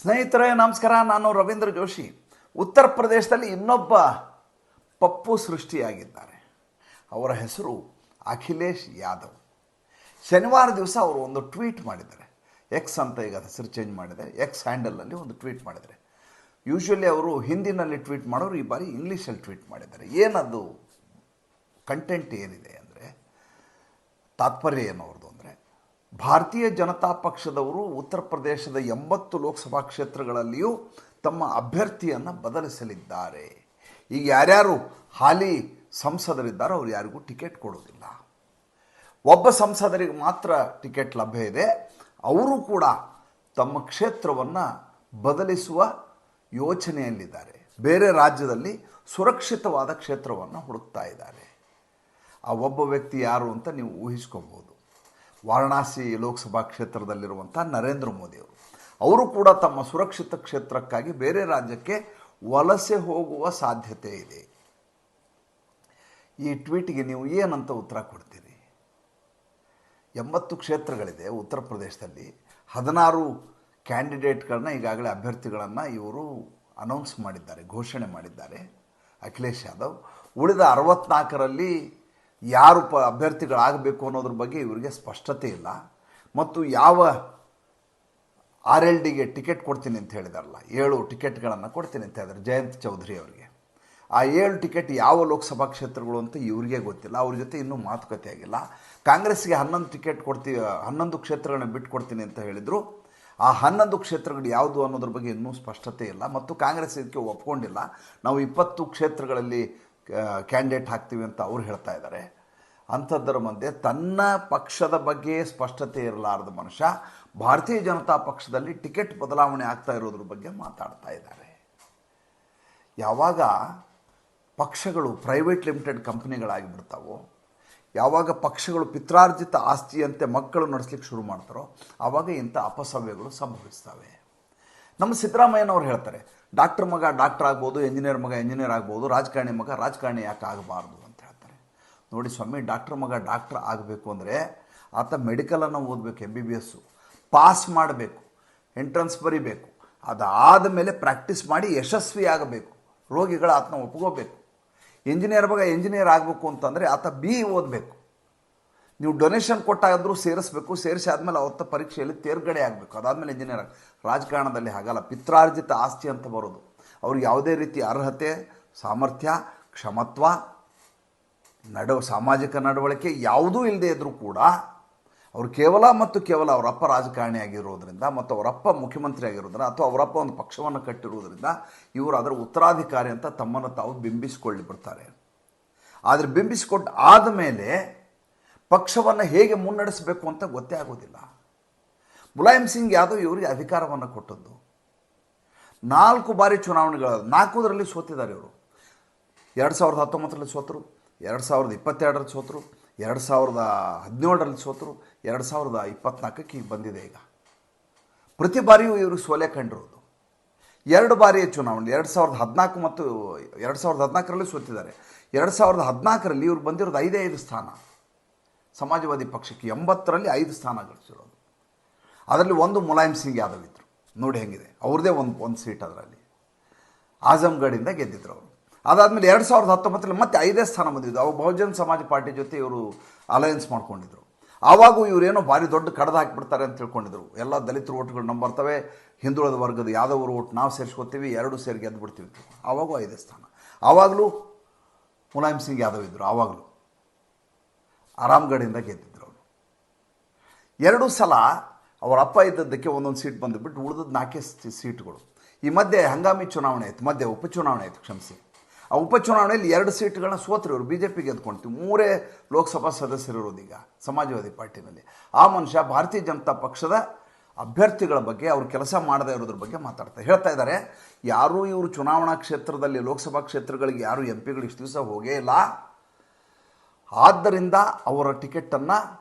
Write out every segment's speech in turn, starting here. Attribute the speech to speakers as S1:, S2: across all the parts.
S1: ಸ್ನೇಹಿತರೆ, ನಮಸ್ಕಾರ. ನಾನು ರವೀಂದ್ರ ಜೋಶಿ. ಉತ್ತರ ಪ್ರದೇಶದಲ್ಲಿ ಇನ್ನೊಬ್ಬ ಪಪ್ಪು ಸೃಷ್ಟಿಯಾಗಿದ್ದಾರೆ. ಅವರ ಹೆಸರು ಅಖಿಲೇಶ್ ಯಾದವ್. ಶನಿವಾರ ದಿವಸ ಅವರು ಒಂದು ಟ್ವೀಟ್ ಮಾಡಿದ್ದಾರೆ. ಎಕ್ಸ್ ಅಂತ ಈಗ ಹೆಸರು ಚೇಂಜ್ ಮಾಡಿದೆ. ಎಕ್ಸ್ ಹ್ಯಾಂಡಲಲ್ಲಿ ಒಂದು ಟ್ವೀಟ್ ಮಾಡಿದ್ದಾರೆ. ಯೂಶ್ವಲಿ ಅವರು ಹಿಂದಿನಲ್ಲಿ ಟ್ವೀಟ್ ಮಾಡೋರು, ಈ ಬಾರಿ ಇಂಗ್ಲೀಷಲ್ಲಿ ಟ್ವೀಟ್ ಮಾಡಿದ್ದಾರೆ. ಏನದು? ಕಂಟೆಂಟ್ ಏನಿದೆ ಅಂದರೆ ತಾತ್ಪರ್ಯ ಏನು ಅವ್ರದ್ದು ಭಾರತೀಯ ಜನತಾ ಪಕ್ಷದವರು ಉತ್ತರ ಪ್ರದೇಶದ ಎಂಬತ್ತು ಲೋಕಸಭಾ ಕ್ಷೇತ್ರಗಳಲ್ಲಿಯೂ ತಮ್ಮ ಅಭ್ಯರ್ಥಿಯನ್ನು ಬದಲಿಸಲಿದ್ದಾರೆ. ಈಗ ಯಾರ್ಯಾರು ಹಾಲಿ ಸಂಸದರಿದ್ದಾರೋ ಅವ್ರು ಯಾರಿಗೂ ಟಿಕೆಟ್ ಕೊಡೋದಿಲ್ಲ. ಒಬ್ಬ ಸಂಸದರಿಗೆ ಮಾತ್ರ ಟಿಕೆಟ್ ಲಭ್ಯ ಇದೆ. ಅವರು ಕೂಡ ತಮ್ಮ ಕ್ಷೇತ್ರವನ್ನು ಬದಲಿಸುವ ಯೋಚನೆಯಲ್ಲಿದ್ದಾರೆ. ಬೇರೆ ರಾಜ್ಯದಲ್ಲಿ ಸುರಕ್ಷಿತವಾದ ಕ್ಷೇತ್ರವನ್ನು ಹುಡುಕ್ತಾ ಇದ್ದಾರೆ. ಆ ಒಬ್ಬ ವ್ಯಕ್ತಿ ಯಾರು ಅಂತ ನೀವು ಊಹಿಸ್ಕೋಬೋದು ವಾರಣಾಸಿ ಲೋಕಸಭಾ ಕ್ಷೇತ್ರದಲ್ಲಿರುವಂಥ ನರೇಂದ್ರ ಮೋದಿಯವರು. ಅವರು ಕೂಡ ತಮ್ಮ ಸುರಕ್ಷಿತ ಕ್ಷೇತ್ರಕ್ಕಾಗಿ ಬೇರೆ ರಾಜ್ಯಕ್ಕೆ ವಲಸೆ ಹೋಗುವ ಸಾಧ್ಯತೆ ಇದೆ. ಈ ಟ್ವೀಟ್ಗೆ ನೀವು ಏನಂತ ಉತ್ತರ ಕೊಡ್ತೀರಿ? ಎಂಬತ್ತು ಕ್ಷೇತ್ರಗಳಿದೆ ಉತ್ತರ ಪ್ರದೇಶದಲ್ಲಿ. ಹದಿನಾರು ಕ್ಯಾಂಡಿಡೇಟ್ಗಳನ್ನ ಈಗಾಗಲೇ ಅಭ್ಯರ್ಥಿಗಳನ್ನು ಇವರು ಅನೌನ್ಸ್ ಮಾಡಿದ್ದಾರೆ, ಘೋಷಣೆ ಮಾಡಿದ್ದಾರೆ. ಅಖಿಲೇಶ್ ಯಾದವ್ ಉಳಿದ ಅರವತ್ನಾಲ್ಕರಲ್ಲಿ ಯಾರು ಪ ಅಭ್ಯರ್ಥಿಗಳಾಗಬೇಕು ಅನ್ನೋದ್ರ ಬಗ್ಗೆ ಇವರಿಗೆ ಸ್ಪಷ್ಟತೆ ಇಲ್ಲ. ಮತ್ತು ಯಾವ ಆರ್ ಎಲ್ ಡಿಗೆ ಟಿಕೆಟ್ ಕೊಡ್ತೀನಿ ಅಂತ ಹೇಳಿದಾರಲ್ಲ, ಏಳು ಟಿಕೆಟ್ಗಳನ್ನು ಕೊಡ್ತೀನಿ ಅಂತ ಹೇಳಿದ್ರು ಜಯಂತ್ ಚೌಧರಿ ಅವರಿಗೆ. ಆ ಏಳು ಟಿಕೆಟ್ ಯಾವ ಲೋಕಸಭಾ ಕ್ಷೇತ್ರಗಳು ಅಂತ ಇವರಿಗೆ ಗೊತ್ತಿಲ್ಲ, ಅವ್ರ ಜೊತೆ ಇನ್ನೂ ಮಾತುಕತೆ ಆಗಿಲ್ಲ. ಕಾಂಗ್ರೆಸ್ಗೆ ಹನ್ನೊಂದು ಟಿಕೆಟ್ ಕೊಡ್ತೀವಿ ಹನ್ನೊಂದು ಕ್ಷೇತ್ರಗಳನ್ನ ಬಿಟ್ಟು ಕೊಡ್ತೀನಿ ಅಂತ ಹೇಳಿದರು. ಆ ಹನ್ನೊಂದು ಕ್ಷೇತ್ರಗಳು ಯಾವುದು ಅನ್ನೋದ್ರ ಬಗ್ಗೆ ಇನ್ನೂ ಸ್ಪಷ್ಟತೆ ಇಲ್ಲ. ಮತ್ತು ಕಾಂಗ್ರೆಸ್ ಇದಕ್ಕೆ ಒಪ್ಕೊಂಡಿಲ್ಲ. ನಾವು ಇಪ್ಪತ್ತು ಕ್ಷೇತ್ರಗಳಲ್ಲಿ ಕ್ಯಾಂಡಿಡೇಟ್ ಹಾಕ್ತೀವಿ ಅಂತ ಅವ್ರು ಹೇಳ್ತಾ ಇದ್ದಾರೆ ಅಂಥದ್ದರ ಮಧ್ಯೆ ತನ್ನ ಪಕ್ಷದ ಬಗ್ಗೆ ಸ್ಪಷ್ಟತೆ ಇರಲಾರದ ಮನುಷ್ಯ ಭಾರತೀಯ ಜನತಾ ಪಕ್ಷದಲ್ಲಿ ಟಿಕೆಟ್ ಬದಲಾವಣೆ ಆಗ್ತಾ ಇರೋದ್ರ ಬಗ್ಗೆ ಮಾತಾಡ್ತಾ ಇದ್ದಾರೆ ಯಾವಾಗ ಪಕ್ಷಗಳು ಪ್ರೈವೇಟ್ ಲಿಮಿಟೆಡ್ ಕಂಪ್ನಿಗಳಾಗಿಬಿಡ್ತಾವೋ, ಯಾವಾಗ ಪಕ್ಷಗಳು ಪಿತ್ರಾರ್ಜಿತ ಆಸ್ತಿಯಂತೆ ಮಕ್ಕಳು ನಡೆಸ್ಲಿಕ್ಕೆ ಶುರು ಮಾಡ್ತಾರೋ ಆವಾಗ ಇಂಥ ಅಪಸವ್ಯಗಳು ಸಂಭವಿಸ್ತವೆ. ನಮ್ಮ ಸಿದ್ದರಾಮಯ್ಯನವ್ರು ಹೇಳ್ತಾರೆ ಡಾಕ್ಟರ್ ಮಗ ಡಾಕ್ಟರ್ ಆಗ್ಬೋದು, ಎಂಜಿನಿಯರ್ ಮಗ ಎಂಜಿನಿಯರ್ ಆಗ್ಬೋದು, ರಾಜಕಾರಣಿ ಮಗ ರಾಜಕಾರಣಿ ಯಾಕೆ ಆಗಬಾರ್ದು ಅಂತ ಹೇಳ್ತಾರೆ. ನೋಡಿ ಸ್ವಾಮಿ, ಡಾಕ್ಟರ್ ಮಗ ಡಾಕ್ಟರ್ ಆಗಬೇಕು ಅಂದರೆ ಆತ ಮೆಡಿಕಲನ್ನು ಓದಬೇಕು M B B S pass ಮಾಡಬೇಕು, ಎಂಟ್ರೆನ್ಸ್ ಬರೀಬೇಕು, ಅದಾದ ಮೇಲೆ ಪ್ರಾಕ್ಟೀಸ್ ಮಾಡಿ ಯಶಸ್ವಿ ಆಗಬೇಕು, ರೋಗಿಗಳ ಆತನ ಒಪ್ಕೋಬೇಕು. ಇಂಜಿನಿಯರ್ ಮಗ ಇಂಜಿನಿಯರ್ ಆಗಬೇಕು ಅಂತಂದರೆ ಆತ ಬಿ ಓದಬೇಕು. ನೀವು ಡೊನೇಷನ್ ಕೊಟ್ಟಾದರೂ ಸೇರಿಸ್ಬೇಕು ಸೇರಿಸಿ ಆದಮೇಲೆ ಅವತ್ತ ಪರೀಕ್ಷೆಯಲ್ಲಿ ತೇರ್ಗಡೆ ಆಗಬೇಕು. ಅದಾದಮೇಲೆ ಇಂಜಿನಿಯರ್ ರಾಜಕಾರಣದಲ್ಲಿ ಹಾಗಲ್ಲ, ಪಿತ್ರಾರ್ಜಿತ ಆಸ್ತಿ ಅಂತ ಬರೋದು. ಅವ್ರಿಗೆ ಯಾವುದೇ ರೀತಿ ಅರ್ಹತೆ, ಸಾಮರ್ಥ್ಯ, ಕ್ಷಮತ್ವ, ನಡ, ಸಾಮಾಜಿಕ ನಡವಳಿಕೆ ಯಾವುದೂ ಇಲ್ಲದೆ ಇದ್ದರೂ ಕೂಡ ಅವರು ಕೇವಲ ಮತ್ತು ಕೇವಲ ಅವರಪ್ಪ ರಾಜಕಾರಣಿ ಆಗಿರೋದ್ರಿಂದ ಮತ್ತು ಅವರಪ್ಪ ಮುಖ್ಯಮಂತ್ರಿ ಆಗಿರೋದ್ರಿಂದ ಅಥವಾ ಅವರಪ್ಪ ಒಂದು ಪಕ್ಷವನ್ನು ಕಟ್ಟಿರುವುದರಿಂದ ಇವರು ಅದರ ಉತ್ತರಾಧಿಕಾರಿ ಅಂತ ತಮ್ಮನ್ನು ತಾವು ಬಿಂಬಿಸಿಕೊಳ್ಳಿ ಬಿಡ್ತಾರೆ. ಆದರೆ ಬಿಂಬಿಸಿಕೊಟ್ಟು ಆದಮೇಲೆ ಪಕ್ಷವನ್ನು ಹೇಗೆ ಮುನ್ನಡೆಸಬೇಕು ಅಂತ ಗೊತ್ತೇ ಆಗೋದಿಲ್ಲ. ಮುಲಾಯಂ ಸಿಂಗ್ ಯಾದವ್ ಇವರಿಗೆ ಅಧಿಕಾರವನ್ನು ಕೊಟ್ಟದ್ದು. ನಾಲ್ಕು ಬಾರಿ ಚುನಾವಣೆಗಳ ನಾಲ್ಕುದರಲ್ಲಿ ಸೋತಿದ್ದಾರೆ ಇವರು. ಎರಡು ಸಾವಿರದ ಹತ್ತೊಂಬತ್ತರಲ್ಲಿ ಸೋತರು, ಎರಡು ಸಾವಿರದ ಇಪ್ಪತ್ತೆರಡರಲ್ಲಿ ಸೋತರು, ಎರಡು ಸಾವಿರದ ಹದಿನೇಳರಲ್ಲಿ ಸೋತರು, ಎರಡು ಸಾವಿರದ ಇಪ್ಪತ್ನಾಲ್ಕಕ್ಕೆ ಈಗ ಬಂದಿದೆ ಈಗ. ಪ್ರತಿ ಬಾರಿಯೂ ಇವರು ಸೋಲೆ ಕಂಡಿರೋದು. ಎರಡು ಬಾರಿಯ ಚುನಾವಣೆ, ಎರಡು ಸಾವಿರದ ಹದಿನಾಲ್ಕು ಮತ್ತು ಎರಡು ಸಾವಿರದ ಹದಿನಾಲ್ಕರಲ್ಲಿ ಸೋತಿದ್ದಾರೆ. ಎರಡು ಸಾವಿರದ ಹದಿನಾಲ್ಕರಲ್ಲಿ ಇವರು ಬಂದಿರೋದು ಐದೇ ಐದು ಸ್ಥಾನ. ಸಮಾಜವಾದಿ ಪಕ್ಷಕ್ಕೆ ಎಂಬತ್ತರಲ್ಲಿ ಐದು ಸ್ಥಾನ ಗಳಿಸಿರೋದು ಅದರಲ್ಲಿ ಒಂದು ಮುಲಾಯಂ ಸಿಂಗ್ ಯಾದವ್ ಇದ್ದರು ನೋಡಿ ಹೆಂಗಿದೆ. ಅವ್ರದ್ದೇ ಒಂದು ಒಂದು ಸೀಟ್ ಅದರಲ್ಲಿ. ಆಜಮ್ಗಢಿಂದ ಗೆದ್ದಿದ್ರು ಅವರು. ಅದಾದಮೇಲೆ ಎರಡು ಸಾವಿರದ ಹತ್ತೊಂಬತ್ತರಲ್ಲಿ ಮತ್ತೆ ಐದೇ ಸ್ಥಾನ ಬಂದಿದ್ದು. ಅವು ಬಹುಜನ ಸಮಾಜ ಪಾರ್ಟಿ ಜೊತೆ ಇವರು ಅಲಯನ್ಸ್ ಮಾಡ್ಕೊಂಡಿದ್ರು. ಆವಾಗೂ ಇವರೇನೋ ಭಾರಿ ದೊಡ್ಡ ಕಡ್ದು ಹಾಕಿಬಿಡ್ತಾರೆ ಅಂತ ತಿಳ್ಕೊಂಡಿದ್ರು. ಎಲ್ಲ ದಲಿತರು ಓಟ್ಗಳು ನಮ್ಮ ಬರ್ತವೆ. ಹಿಂದುಳಿದ ವರ್ಗದ ಯಾದವರು ಓಟ್ ನಾವು ಸೇರಿಸ್ಕೊತೀವಿ. ಎರಡು ಸೇರಿ ಗೆದ್ದು ಬಿಡ್ತೀವಿ. ಆವಾಗೂ ಐದೇ ಸ್ಥಾನ. ಆವಾಗಲೂ ಮುಲಾಯಂ ಸಿಂಗ್ ಯಾದವ್ ಇದ್ದರು ಆವಾಗಲೂ. ಆರಾಮ್ಗಢಿಂದ ಗೆದ್ದಿದ್ರು ಅವರು. ಎರಡು ಸಲ ಅವರ ಅಪ್ಪ ಇದ್ದದ್ದಕ್ಕೆ ಒಂದೊಂದು ಸೀಟ್ ಬಂದುಬಿಟ್ಟು ಉಳಿದದ್ದು ನಾಲ್ಕೇ ಸೀಟ್ಗಳು. ಈ ಮಧ್ಯೆ ಹಂಗಾಮಿ ಚುನಾವಣೆ ಆಯಿತು, ಮಧ್ಯೆ ಉಪಚುನಾವಣೆ ಆಯಿತು ಕ್ಷಮಿಸಿ. ಆ ಉಪಚುನಾವಣೆಯಲ್ಲಿ ಎರಡು ಸೀಟ್ಗಳನ್ನ ಸೋತ್ರ ಇವರು ಬಿ ಜೆ ಪಿ ಗೆದ್ಕೊಳ್ತೀವಿ ಮೂರೇ ಲೋಕಸಭಾ ಈಗ, ಸಮಾಜವಾದಿ ಪಾರ್ಟಿನಲ್ಲಿ. ಆ ಮನುಷ್ಯ ಭಾರತೀಯ ಜನತಾ ಪಕ್ಷದ ಅಭ್ಯರ್ಥಿಗಳ ಬಗ್ಗೆ, ಅವರು ಕೆಲಸ ಮಾಡದೇ ಇರೋದ್ರ ಬಗ್ಗೆ ಮಾತಾಡ್ತಾರೆ ಹೇಳ್ತಾ ಇದ್ದಾರೆ. ಯಾರೂ ಇವರು ಚುನಾವಣಾ ಕ್ಷೇತ್ರದಲ್ಲಿ, ಲೋಕಸಭಾ ಕ್ಷೇತ್ರಗಳಿಗೆ ಯಾರು ಎಂ ಪಿಗಳು ಇಷ್ಟು ದಿವಸ ಹೋಗೇ ಇಲ್ಲ. ಆದ್ದರಿಂದ ಅವರ ಟಿಕೆಟನ್ನು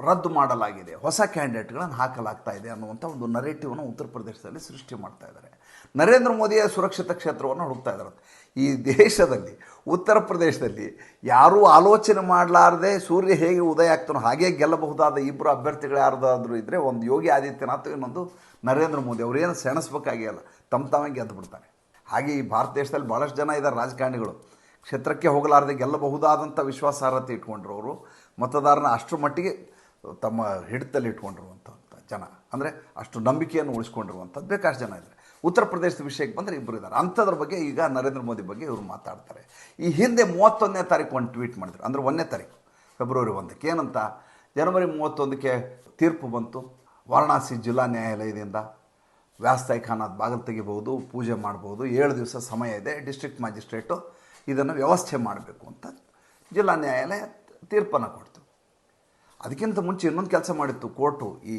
S1: ರದ್ದು ಮಾಡಲಾಗಿದೆ. ಹೊಸ ಕ್ಯಾಂಡಿಡೇಟ್ಗಳನ್ನು ಹಾಕಲಾಗ್ತಾ ಇದೆ ಅನ್ನುವಂಥ ಒಂದು ನರೇಟಿವನ್ನು ಉತ್ತರ ಪ್ರದೇಶದಲ್ಲಿ ಸೃಷ್ಟಿ ಮಾಡ್ತಾ ಇದ್ದಾರೆ. ನರೇಂದ್ರ ಮೋದಿಯ ಸುರಕ್ಷಿತ ಕ್ಷೇತ್ರವನ್ನು ಹುಡುಕ್ತಾ ಇದ್ದಾರೆ. ಈ ದೇಶದಲ್ಲಿ, ಉತ್ತರ ಪ್ರದೇಶದಲ್ಲಿ ಯಾರೂ ಆಲೋಚನೆ ಮಾಡಲಾರದೆ ಸೂರ್ಯ ಹೇಗೆ ಉದಯ ಆಗ್ತಾನೋ ಹಾಗೆ ಗೆಲ್ಲಬಹುದಾದ ಇಬ್ಬರು ಅಭ್ಯರ್ಥಿಗಳು ಯಾರ್ದಾದ್ರೂ ಇದ್ದರೆ ಒಂದು ಯೋಗಿ ಆದಿತ್ಯನಾಥ್ ಇನ್ನೊಂದು ನರೇಂದ್ರ ಮೋದಿ. ಅವರೇನು ಸೆಣಸ್ಬೇಕಾಗಿಲ್ಲ. ತಮ್ಮ ತಾವೇ ಗೆದ್ದು ಬಿಡ್ತಾರೆ ಹಾಗೆ ಈ ಭಾರತ ದೇಶದಲ್ಲಿ ಭಾಳಷ್ಟು ಜನ ಇದ್ದಾರೆ ರಾಜಕಾರಣಿಗಳು. ಕ್ಷೇತ್ರಕ್ಕೆ ಹೋಗಲಾರದೆ ಗೆಲ್ಲಬಹುದಾದಂಥ ವಿಶ್ವಾಸಾರ್ಹತೆ ಇಟ್ಕೊಂಡ್ರು ಅವರು. ಮತದಾರನ ಅಷ್ಟರ ಮಟ್ಟಿಗೆ ತಮ್ಮ ಹಿಡಿತದಲ್ಲಿ ಇಟ್ಕೊಂಡಿರುವಂಥ ಜನ. ಅಂದರೆ ಅಷ್ಟು ನಂಬಿಕೆಯನ್ನು ಉಳಿಸ್ಕೊಂಡಿರುವಂಥದ್ದು ಬೇಕಾಷ್ಟು ಜನ ಇದ್ದಾರೆ. ಉತ್ತರ ಪ್ರದೇಶದ ವಿಷಯಕ್ಕೆ ಬಂದರೆ ಇಬ್ಬರು ಇದ್ದಾರೆ. ಅಂಥದ್ರ ಬಗ್ಗೆ ಈಗ ನರೇಂದ್ರ ಮೋದಿ ಬಗ್ಗೆ ಇವರು ಮಾತಾಡ್ತಾರೆ. ಈ ಹಿಂದೆ ಮೂವತ್ತೊಂದನೇ ತಾರೀಕು ಒಂದು ಟ್ವೀಟ್ ಮಾಡಿದ್ರು. ಅಂದರೆ ಒಂದನೇ ತಾರೀಕು, ಫೆಬ್ರವರಿ ಒಂದಕ್ಕೆ. ಏನಂತ? ಜನವರಿ ಮೂವತ್ತೊಂದಕ್ಕೆ ತೀರ್ಪು ಬಂತು. ವಾರಣಾಸಿ ಜಿಲ್ಲಾ ನ್ಯಾಯಾಲಯದಿಂದ ವ್ಯಾಸ್ತಾಯಿ ಖಾನಾದ ಬಾಗಿಲು ತೆಗಿಬಹುದು, ಪೂಜೆ ಮಾಡ್ಬೋದು ಏಳು ದಿವಸ ಸಮಯ ಇದೆ. ಡಿಸ್ಟ್ರಿಕ್ಟ್ ಮ್ಯಾಜಿಸ್ಟ್ರೇಟು ಇದನ್ನು ವ್ಯವಸ್ಥೆ ಮಾಡಬೇಕು ಅಂತ ಜಿಲ್ಲಾ ನ್ಯಾಯಾಲಯ ತೀರ್ಪನ್ನು ಕೊಡ್ತು. ಅದಕ್ಕಿಂತ ಮುಂಚೆ ಇನ್ನೊಂದು ಕೆಲಸ ಮಾಡಿತ್ತು ಕೋರ್ಟು. ಈ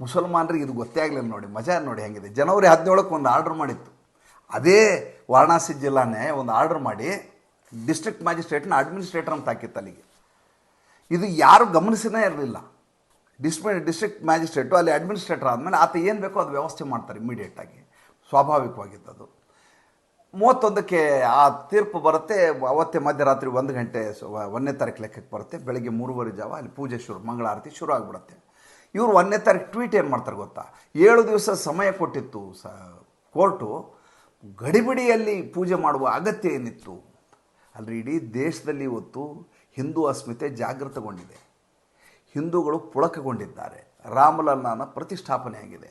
S1: ಮುಸಲ್ಮಾನರಿಗೆ ಇದು ಗೊತ್ತೇ ಆಗಲಿಲ್ಲ ನೋಡಿ, ಮಜಾ ನೋಡಿ ಹೆಂಗಿದೆ. ಜನವರಿ ಹದಿನೇಳಕ್ಕೆ ಒಂದು ಆರ್ಡ್ರ್ ಮಾಡಿತ್ತು. ಅದೇ ವಾರಣಾಸಿ ಜಿಲ್ಲಾ ನ್ಯಾಯ ಒಂದು ಆರ್ಡ್ರ್ ಮಾಡಿ ಡಿಸ್ಟ್ರಿಕ್ಟ್ ಮ್ಯಾಜಿಸ್ಟ್ರೇಟ್ನ ಅಡ್ಮಿನಿಸ್ಟ್ರೇಟರ್ ಅಂತ ಹಾಕಿತ್ತು ಅಲ್ಲಿಗೆ. ಇದು ಯಾರು ಗಮನಿಸನೇ ಇರಲಿಲ್ಲ. ಡಿಸ್ಟ್ರಿ ಡಿಸ್ಟ್ರಿಕ್ಟ್ ಮ್ಯಾಜಿಸ್ಟ್ರೇಟು ಅಲ್ಲಿ ಅಡ್ಮಿನಿಸ್ಟ್ರೇಟರ್ ಆದಮೇಲೆ ಆತ ಏನು ಬೇಕೋ ಅದು ವ್ಯವಸ್ಥೆ ಮಾಡ್ತಾರೆ ಇಮಿಡಿಯೇಟಾಗಿ ಸ್ವಾಭಾವಿಕವಾಗಿದ್ದದು. ಮೂವತ್ತೊಂದಕ್ಕೆ ಆ ತೀರ್ಪು ಬರುತ್ತೆ. ಅವತ್ತೇ ಮಧ್ಯರಾತ್ರಿ ಒಂದು ಗಂಟೆ ಒಂದನೇ ತಾರೀಕು ಲೆಕ್ಕಕ್ಕೆ ಬರುತ್ತೆ. ಬೆಳಗ್ಗೆ ಮೂರುವರೆ ಜಾವ ಅಲ್ಲಿ ಪೂಜೆ ಶುರು, ಮಂಗಳಾರತಿ ಶುರು ಆಗಿಬಿಡುತ್ತೆ. ಇವರು ಒಂದನೇ ತಾರೀಕು ಟ್ವೀಟ್ ಏನು ಮಾಡ್ತಾರೆ ಗೊತ್ತಾ? ಏಳು ದಿವಸ ಸಮಯ ಕೊಟ್ಟಿತ್ತು ಸ, ಕೋರ್ಟು. ಗಡಿಬಿಡಿಯಲ್ಲಿ ಪೂಜೆ ಮಾಡುವ ಅಗತ್ಯ ಏನಿತ್ತು? ಅಲ್ರಿ ಇಡೀ ದೇಶದಲ್ಲಿ ಇವತ್ತು ಹಿಂದೂ ಅಸ್ಮಿತೆ ಜಾಗೃತಗೊಂಡಿದೆ. ಹಿಂದೂಗಳು ಪುಳಕಗೊಂಡಿದ್ದಾರೆ. ರಾಮಲಲ್ಲಾನ ಪ್ರತಿಷ್ಠಾಪನೆ ಆಗಿದೆ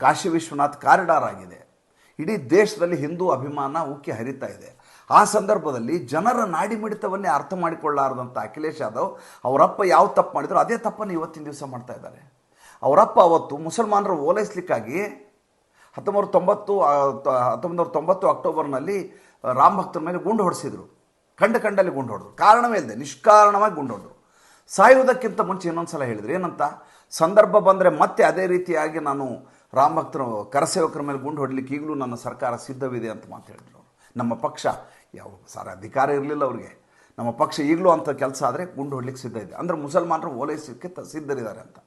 S1: ಕಾಶಿ ವಿಶ್ವನಾಥ್ ಕಾರಿಡಾರ್ ಆಗಿದೆ. ಇಡೀ ದೇಶದಲ್ಲಿ ಹಿಂದೂ ಅಭಿಮಾನ ಉಕ್ಕಿ ಹರಿತಾ ಇದೆ. ಆ ಸಂದರ್ಭದಲ್ಲಿ ಜನರ ನಾಡಿ ಮಿಡಿತವನ್ನೇ ಅರ್ಥ ಮಾಡಿಕೊಳ್ಳಾರದಂಥ ಅಖಿಲೇಶ್ ಯಾದವ್ ಅವರಪ್ಪ ಯಾವ ತಪ್ಪು ಮಾಡಿದ್ರು ಅದೇ ತಪ್ಪನ್ನು ಇವತ್ತಿನ ದಿವಸ ಮಾಡ್ತಾ ಇದ್ದಾರೆ. ಅವರಪ್ಪ ಅವತ್ತು ಮುಸಲ್ಮಾನರು ಓಲೈಸ್ಲಿಕ್ಕಾಗಿ ಹತ್ತೊಂಬತ್ತು ತೊಂಬತ್ತು ಹತ್ತೊಂಬತ್ತು ತೊಂಬತ್ತು ಅಕ್ಟೋಬರ್ನಲ್ಲಿ ರಾಮ ಭಕ್ತರ ಮೇಲೆ ಗುಂಡು ಹೊಡೆಸಿದ್ರು. ಕಂಡ ಕಂಡಲ್ಲಿ ಗುಂಡು ಹೊಡೆದ್ರು. ಕಾರಣವೇ ಇಲ್ಲದೆ ನಿಷ್ಕಾರಣವಾಗಿ ಗುಂಡು ಹೊಡೆದ್ರು. ಸಾಯುವುದಕ್ಕಿಂತ ಮುಂಚೆ ಇನ್ನೊಂದು ಸಲ ಹೇಳಿದ್ರು, ಏನಂತ? ಸಂದರ್ಭ ಬಂದರೆ ಮತ್ತೆ ಅದೇ ರೀತಿಯಾಗಿ ನಾನು ರಾಮ ಭಕ್ತರು ಕರಸೇವಕರ ಮೇಲೆ ಗುಂಡು ಹೊಡಲಿಕ್ಕೆ ಈಗಲೂ ನನ್ನ ಸರ್ಕಾರ ಸಿದ್ಧವಿದೆ ಅಂತ ಮಾತು ಹೇಳಿದ್ರು. ನಮ್ಮ ಪಕ್ಷ ಯಾವ ಸಾರ ಅಧಿಕಾರ ಇರಲಿಲ್ಲ ಅವ್ರಿಗೆ. ನಮ್ಮ ಪಕ್ಷ ಈಗಲೂ ಅಂಥ ಕೆಲಸ ಆದರೆ ಗುಂಡು ಹೊಡ್ಲಿಕ್ಕೆ ಸಿದ್ಧ ಇದೆ. ಅಂದರೆ ಮುಸಲ್ಮಾನರು ಓಲೈಸಲಿಕ್ಕೆ ತ ಸಿದ್ಧರಿದ್ದಾರೆ ಅಂತ.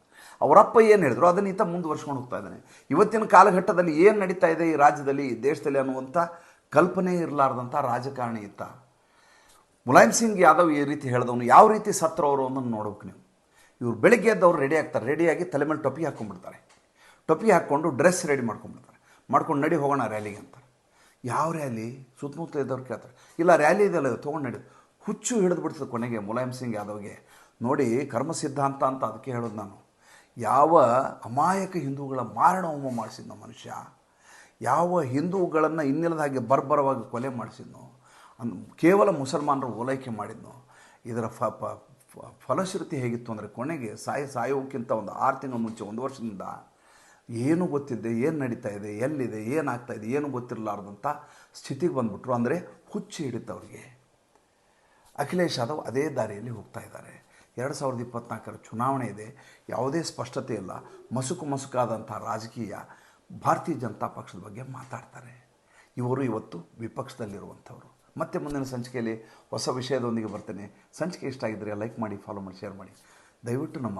S1: ಅವರಪ್ಪ ಏನು ಹೇಳಿದ್ರು? ಅದನ್ನ ಈತ ಮುಂದುವರ್ಸ್ಕೊಂಡು ಹೋಗ್ತಾ ಇದ್ದಾನೆ. ಇವತ್ತಿನ ಕಾಲಘಟ್ಟದಲ್ಲಿ ಏನು ನಡೀತಾ ಇದೆ ಈ ರಾಜ್ಯದಲ್ಲಿ, ಈ ದೇಶದಲ್ಲಿ ಅನ್ನುವಂಥ ಕಲ್ಪನೆ ಇರಲಾರ್ದಂಥ ರಾಜಕಾರಣಿ ಇತ್ತ ಮುಲಾಯಂ ಸಿಂಗ್ ಯಾದವ್ ಈ ರೀತಿ ಹೇಳಿದವನು, ಯಾವ ರೀತಿ ಸತ್ರವರು ಅನ್ನೋದು ನೋಡ್ಬೇಕು ನೀವು. ಇವ್ರು ಬೆಳಿಗ್ಗೆ ಎದ್ದವ್ರು ರೆಡಿ ಆಗ್ತಾರೆ. ರೆಡಿಯಾಗಿ ತಲೆ ಮೇಲೆ ಟೊಪ್ಪಿ ಹಾಕ್ಕೊಂಡ್ಬಿಡ್ತಾರೆ ಟೊಪ್ಪಿ ಹಾಕ್ಕೊಂಡು ಡ್ರೆಸ್ ರೆಡಿ ಮಾಡ್ಕೊಂಡ್ಬಿಡ್ತಾರೆ. ಮಾಡ್ಕೊಂಡು ನಡಿ ಹೋಗೋಣ ರ್ಯಾಲಿಗೆ ಅಂತಾರೆ. ಯಾವ ರ್ಯಾಲಿ? ಸುತ್ತಮುತ್ತ ಇದ್ದವ್ರು ಕೇಳ್ತಾರೆ. ಇಲ್ಲ, ರ್ಯಾಲಿ ಇದೆಲ್ಲ ತೊಗೊಂಡು ನಡಿ. ಹುಚ್ಚು ಹಿಡಿದು ಬಿಡ್ತದೆ ಕೊನೆಗೆ ಮುಲಾಯಂ ಸಿಂಗ್ ಯಾದವ್ಗೆ. ನೋಡಿ ಕರ್ಮ ಸಿದ್ಧಾಂತ ಅಂತ ಅದಕ್ಕೆ ಹೇಳೋದು ನಾನು. ಯಾವ ಅಮಾಯಕ ಹಿಂದೂಗಳ ಮಾರಣ ಹೋಮ ಮಾಡಿಸಿದ್ನೋ ಮನುಷ್ಯ, ಯಾವ ಹಿಂದೂಗಳನ್ನು ಇನ್ನಿಲ್ಲದ ಹಾಗೆ ಬರ್ಬರವಾಗಿ ಕೊಲೆ ಮಾಡಿಸಿದ್ನೋ, ಅನ್, ಕೇವಲ ಮುಸಲ್ಮಾನರು ಓಲೈಕೆ ಮಾಡಿದ್ನೋ, ಇದರ ಫ- ಫಲಶ್ರುತಿ ಹೇಗಿತ್ತು ಅಂದರೆ ಕೊನೆಗೆ ಸಾಯ, ಸಾಯೋಕ್ಕಿಂತ ಒಂದು ಆರು ತಿಂಗಳ ಮುಂಚೆ, ಒಂದು ವರ್ಷದಿಂದ ಏನು ಗೊತ್ತಿದೆ, ಏನು ನಡೀತಾ ಇದೆ, ಎಲ್ಲಿದೆ, ಏನಾಗ್ತಾ ಇದೆ, ಏನು ಗೊತ್ತಿರಲಾರ್ದಂಥ ಸ್ಥಿತಿಗೆ ಬಂದ್ಬಿಟ್ರು. ಅಂದರೆ ಹುಚ್ಚು ಹಿಡಿತು ಅವರಿಗೆ ಅಖಿಲೇಶ್ ಯಾದವ್ ಅದೇ ದಾರಿಯಲ್ಲಿ ಹೋಗ್ತಾ ಇದ್ದಾರೆ. ಎರಡು ಸಾವಿರದ ಇಪ್ಪತ್ನಾಲ್ಕರ ಚುನಾವಣೆ ಇದೆ. ಯಾವುದೇ ಸ್ಪಷ್ಟತೆ ಇಲ್ಲ. ಮಸುಕು ಮಸುಕಾದಂಥ ರಾಜಕೀಯ ಭಾರತೀಯ ಜನತಾ ಪಕ್ಷದ ಬಗ್ಗೆ ಮಾತಾಡ್ತಾರೆ. ಇವರು ಇವತ್ತು ವಿಪಕ್ಷದಲ್ಲಿರುವಂಥವ್ರು. ಮತ್ತೆ ಮುಂದಿನ ಸಂಚಿಕೆಯಲ್ಲಿ ಹೊಸ ವಿಷಯದೊಂದಿಗೆ ಬರ್ತೇನೆ. ಸಂಚಿಕೆ ಇಷ್ಟ ಆಗಿದ್ದರೆ ಲೈಕ್ ಮಾಡಿ, ಫಾಲೋ ಮಾಡಿ, ಶೇರ್ ಮಾಡಿ. ದಯವಿಟ್ಟು ನಮ್ಮ